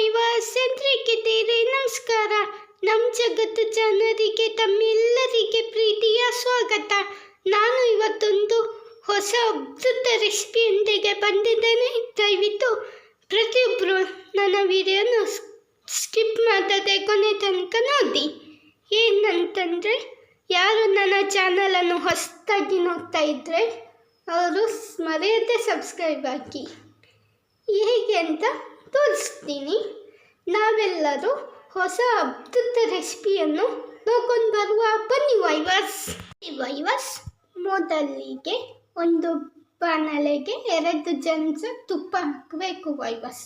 ವೈವಾಸ್ ತೇರೆ ನಮಸ್ಕಾರ. ನಮ್ಮ ಜಗತ್ತು ಜನರಿಗೆ, ತಮ್ಮೆಲ್ಲರಿಗೆ ಪ್ರೀತಿಯ ಸ್ವಾಗತ. ನಾನು ಇವತ್ತೊಂದು ಹೊಸ ಅದ್ಭುತ ರೆಸಿಪಿಯೊಂದಿಗೆ ಬಂದಿದ್ದೇನೆ. ದಯವಿಟ್ಟು ಪ್ರತಿಯೊಬ್ಬರು ನನ್ನ ವಿಡಿಯೋನ ಸ್ಕಿಪ್ ಮಾಡದೆ ಕೊನೆ ತನಕ ನೋಡಿ. ಏನಂತಂದರೆ, ಯಾರು ನನ್ನ ಚಾನಲನ್ನು ಹೊಸದಾಗಿ ನೋಡ್ತಾ ಇದ್ದರೆ ಅವರು ಮರೆಯದೆ ಸಬ್ಸ್ಕ್ರೈಬ್ ಹಾಕಿ. ಹೇಗೆ ಅಂತ ತೋರಿಸ್ತೀನಿ. ನಾವೆಲ್ಲರೂ ಹೊಸ ಅದ್ಭುತ ರೆಸಿಪಿಯನ್ನು ನೋಡ್ಕೊಂಡು ಬರುವ, ಬನ್ನಿ ವೈವಸ್. ಈ ವೈವಸ್ ಮೊದಲಿಗೆ ಒಂದು ಬಾಣಲೆಗೆ ಎರಡು ಚಮಚ ತುಪ್ಪ ಹಾಕಬೇಕು ವೈವಸ್.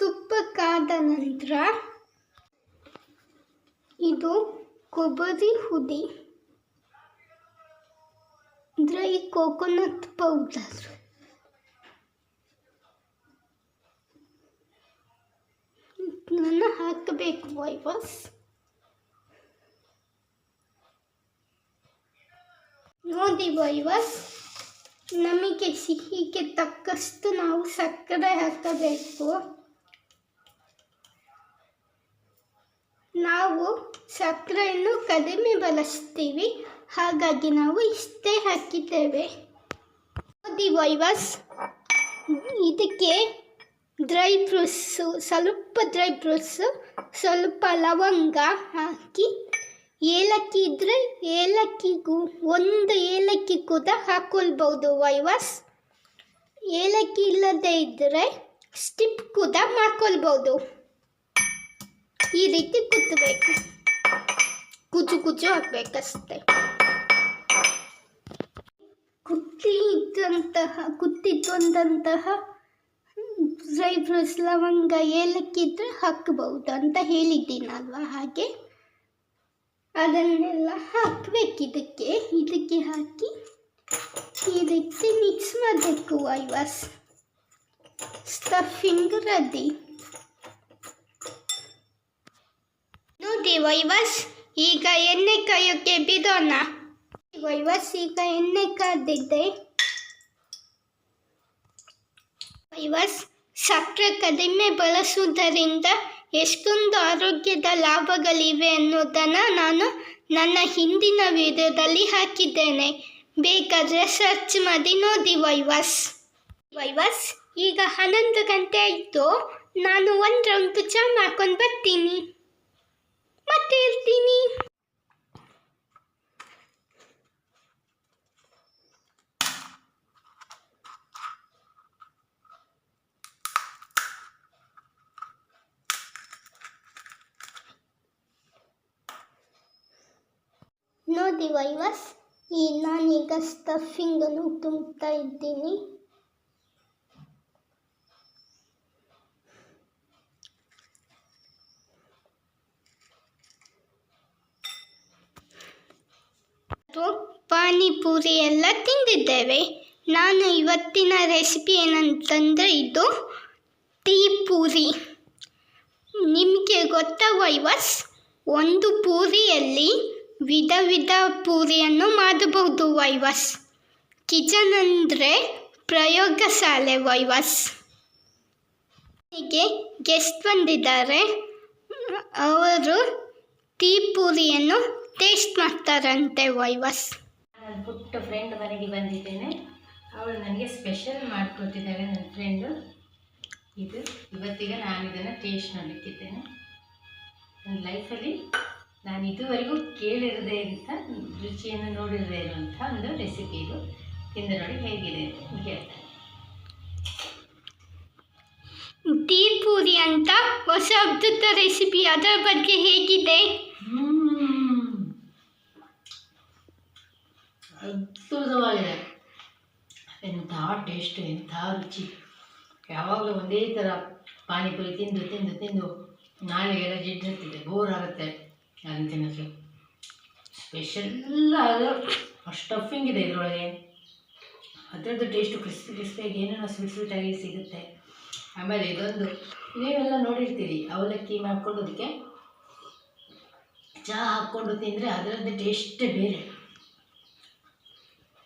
ತುಪ್ಪಕ್ಕಾದ ಕಾದ ನಂತರ ಇದು ಕೊಬ್ಬರಿ ಹುಡಿ ಈ ಕೋಕೋನಟ್ ಪೌಡರ್ ನನ್ನ ಹಾಕಬೇಕು ವೈವಸ್ ನೋಡಿ ವೈವಸ್ ನಮಗೆ ಸಿಹಿಗೆ ತಕ್ಕಷ್ಟು ನಾವು ಸಕ್ಕರೆ ಹಾಕಬೇಕು. ನಾವು ಸಕ್ಕರೆಯನ್ನು ಕಡಿಮೆ ಬಳಸ್ತೀವಿ. ಹಾಗಾಗಿ ನಾವು ಇಷ್ಟೇ ಹಾಕಿದ್ದೇವೆ. ನೋಡಿ ವೈವಸ್ ಇದಕ್ಕೆ ಡ್ರೈ ಫ್ರೂಟ್ಸು, ಸ್ವಲ್ಪ ಡ್ರೈ ಫ್ರೂಟ್ಸು, ಸ್ವಲ್ಪ ಲವಂಗ ಹಾಕಿ, ಏಲಕ್ಕಿ ಇದ್ದರೆ ಏಲಕ್ಕಿಗೂ ಒಂದು ಏಲಕ್ಕಿ ಕೂಡ ಹಾಕೊಳ್ಬೋದು ವೈವಸ್. ಏಲಕ್ಕಿ ಇಲ್ಲದೇ ಇದ್ದರೆ ಸ್ಟಿಪ್ ಕೂಡ ಮಾಡ್ಕೊಳ್ಬೋದು ಈ ರೀತಿ ಕುತ್ತಬೇಕು ಕುಚು ಕುಚು ಹಾಕ್ಬೇಕಷ್ಟೆ. ಕುತ್ತಿ ಕುತ್ತಿದ್ದಂತಹ ಡ್ರೈ ಫ್ರೂಟ್ಸ್ ಲವಂಗ ಏಲಕ್ಕಿ ಇದ್ದರೆ ಹಾಕಬಹುದು ಅಂತ ಹೇಳಿದ್ದೀನಲ್ವ ಹಾಗೆ ಅದನ್ನೆಲ್ಲ ಹಾಕಬೇಕು ಇದಕ್ಕೆ ಇದಕ್ಕೆ ಹಾಕಿ ಈ ರೀತಿ ಮಿಕ್ಸ್ ಮಾಡಬೇಕು ವೈವಾಸ್ ಸ್ಟಫಿಂಗ್ ರೆಡಿ ನೋಡಿ ವೈವಾಸ್ ಈಗ ಎಣ್ಣೆ ಕಾಯೋಕ್ಕೆ ಬಿಡೋಣ. ವೈವಾಸ್ ಈಗ ಎಣ್ಣೆ ಕಾದಿದ್ದೆ ವೈವಾಸ್ ಸಕ್ಕರೆ ಕಡಿಮೆ ಬಳಸುವುದರಿಂದ ಎಷ್ಟೊಂದು ಆರೋಗ್ಯದ ಲಾಭಗಳಿವೆ ಅನ್ನೋದನ್ನು ನಾನು ನನ್ನ ಹಿಂದಿನ ವಿಡಿಯೋದಲ್ಲಿ ಹಾಕಿದ್ದೇನೆ. ಬೇಕಾದರೆ ಸರ್ಚ್ ಮಾಡಿ ನೋಡಿ ವೈವಾಸ್. ವೈವಾಸ್, ಈಗ ಹನ್ನೊಂದು ಗಂಟೆ ಆಯಿತು. ನಾನು ಒಂದು ರೌಂಡ್ ಚಾ ಮಾಡ್ಕೊಂಡು ಬರ್ತೀನಿ. ಮತ್ತೆ ಇರ್ತೀನಿ. ನೋಡಿ ವೈವಸ್ ಈ ನಾನೀಗ ಸ್ಟಫಿಂಗನ್ನು ತುಂಬ್ತಾ ಇದ್ದೀನಿ. ಪಾನಿಪುರಿ ಎಲ್ಲ ತಿಂದಿದ್ದೇವೆ. ನಾನು ಇವತ್ತಿನ ರೆಸಿಪಿ ಏನಂತಂದರೆ ಇದು ಟೀ ಪೂರಿ ನಿಮಗೆ ಗೊತ್ತಾ ವೈವಸ್ ಒಂದು ಪೂರಿಯಲ್ಲಿ ವಿಧ ವಿಧ ಪೂರಿಯನ್ನು ಮಾಡಬಹುದು, ವೈವಸ್. ಕಿಚನ್ ಅಂದರೆ ಪ್ರಯೋಗಶಾಲೆ, ವೈವಸ್. ಹೀಗೆ ಗೆಸ್ಟ್ ಬಂದಿದ್ದಾರೆ. ಅವರು ಟೀ ಪೂರಿಯನ್ನು ಟೇಸ್ಟ್ ಮಾಡ್ತಾರಂತೆ, ವೈವಸ್. ನನ್ನ ಪುಟ್ಟ ಫ್ರೆಂಡ್ ಮನೆಗೆ ಬಂದಿದ್ದೇನೆ. ಅವಳು ನನಗೆ ಸ್ಪೆಷಲ್ ಮಾಡಿಕೊಟ್ಟಿದ್ದಾಳೆ ನನ್ನ ಫ್ರೆಂಡು ಇದು ಇವತ್ತಿಗೆ ನಾನು ಇದನ್ನು ಟೇಸ್ಟ್ ಮಾಡಲಿಕ್ಕಿದ್ದೇನೆ. ನನ್ನ ಲೈಫಲ್ಲಿ ನಾನು ಇದುವರೆಗೂ ಕೇಳಿರದೆ ಅಂತ ರುಚಿಯನ್ನು ನೋಡಿರದೇ ಇರುವಂಥ ಒಂದು ರೆಸಿಪಿ ಇದು. ತಿಂದು ನೋಡಿ ಹೇಗಿದೆ ಅಂತ ಹೇಳ್ತಾರೆ ಟೀ ಪೂರಿ ಅಂತ ಹೊಸ ಅದ್ಭುತ ರೆಸಿಪಿ ಅದರ ಬಗ್ಗೆ ಹೇಗಿದೆ? ಅದ್ಭುತವಾಗಿದೆ. ಎಂಥ ಟೇಸ್ಟ್ ಎಂಥ ರುಚಿ. ಯಾವಾಗಲೂ ಒಂದೇ ಥರ ಪಾನಿಪುರಿ ತಿಂದು ತಿಂದು ತಿಂದು ನಾಳೆಗೆಲ್ಲ ಜಿಡ್ಡಿರ್ತಿದೆ ಬೋರ್ ಆಗುತ್ತೆ. ಅದನ್ನು ತಿನ್ನೋಕ್ಕೆ ಸ್ಪೆಷಲ್ ಅದು ಸ್ಟಫಿಂಗ್ ಇದೆ ಇದರೊಳಗೆ. ಅದರದ್ದು ಟೇಸ್ಟು ಕ್ರಿಸ್ಪಿ ಕ್ರಿಸ್ಪಿಯಾಗಿ ಏನೇನೋ ಸ್ವೀಟ್ ಸ್ವೀಟಾಗಿ ಸಿಗುತ್ತೆ. ಆಮೇಲೆ ಇದೊಂದು, ನೀವೆಲ್ಲ ನೋಡಿರ್ತೀರಿ, ಅವಲಕ್ಕಿ ಮಾಡ್ಕೊಂಡು ಅದಕ್ಕೆ ಚಹಾ ಹಾಕ್ಕೊಂಡು ತಿಂದರೆ ಅದರದ್ದು ಟೇಸ್ಟೇ ಬೇರೆ.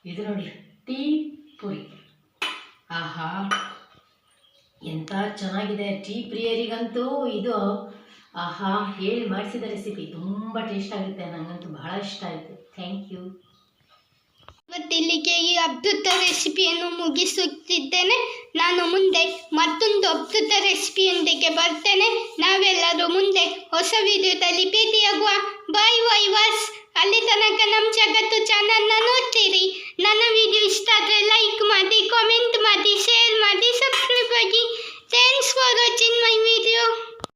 ಇದು ನೋಡಿ, ಟೀ ಪುರಿ. ಆಹಾ ಎಂಥ ಚೆನ್ನಾಗಿದೆ. ಟೀ ಪ್ರಿಯರಿಗಂತೂ ಇದು ಆಹಾ, ಹೇಳಿ ಮಾಡಿಸಿದ ರೆಸಿಪಿ ತುಂಬ ಟೇಸ್ಟ್ ಆಗುತ್ತೆ ನನಗಂತೂ ಬಹಳ ಇಷ್ಟ ಆಯಿತು. ಥ್ಯಾಂಕ್ ಯು ಇವತ್ತಿಲ್ಲಿಗೆ ಈ ಅದ್ಭುತ ರೆಸಿಪಿಯನ್ನು ಮುಗಿಸುತ್ತಿದ್ದೇನೆ. ನಾನು ಮುಂದೆ ಮತ್ತೊಂದು ಅದ್ಭುತ ರೆಸಿಪಿಯೊಂದಿಗೆ ಬರ್ತೇನೆ. ನಾವೆಲ್ಲರೂ ಮುಂದೆ ಹೊಸ ವಿಡಿಯೋದಲ್ಲಿ ಭೇಟಿಯಾಗುವ. ಬಾಯ್ ವೈ ವಾಸ್ ಅಲ್ಲಿ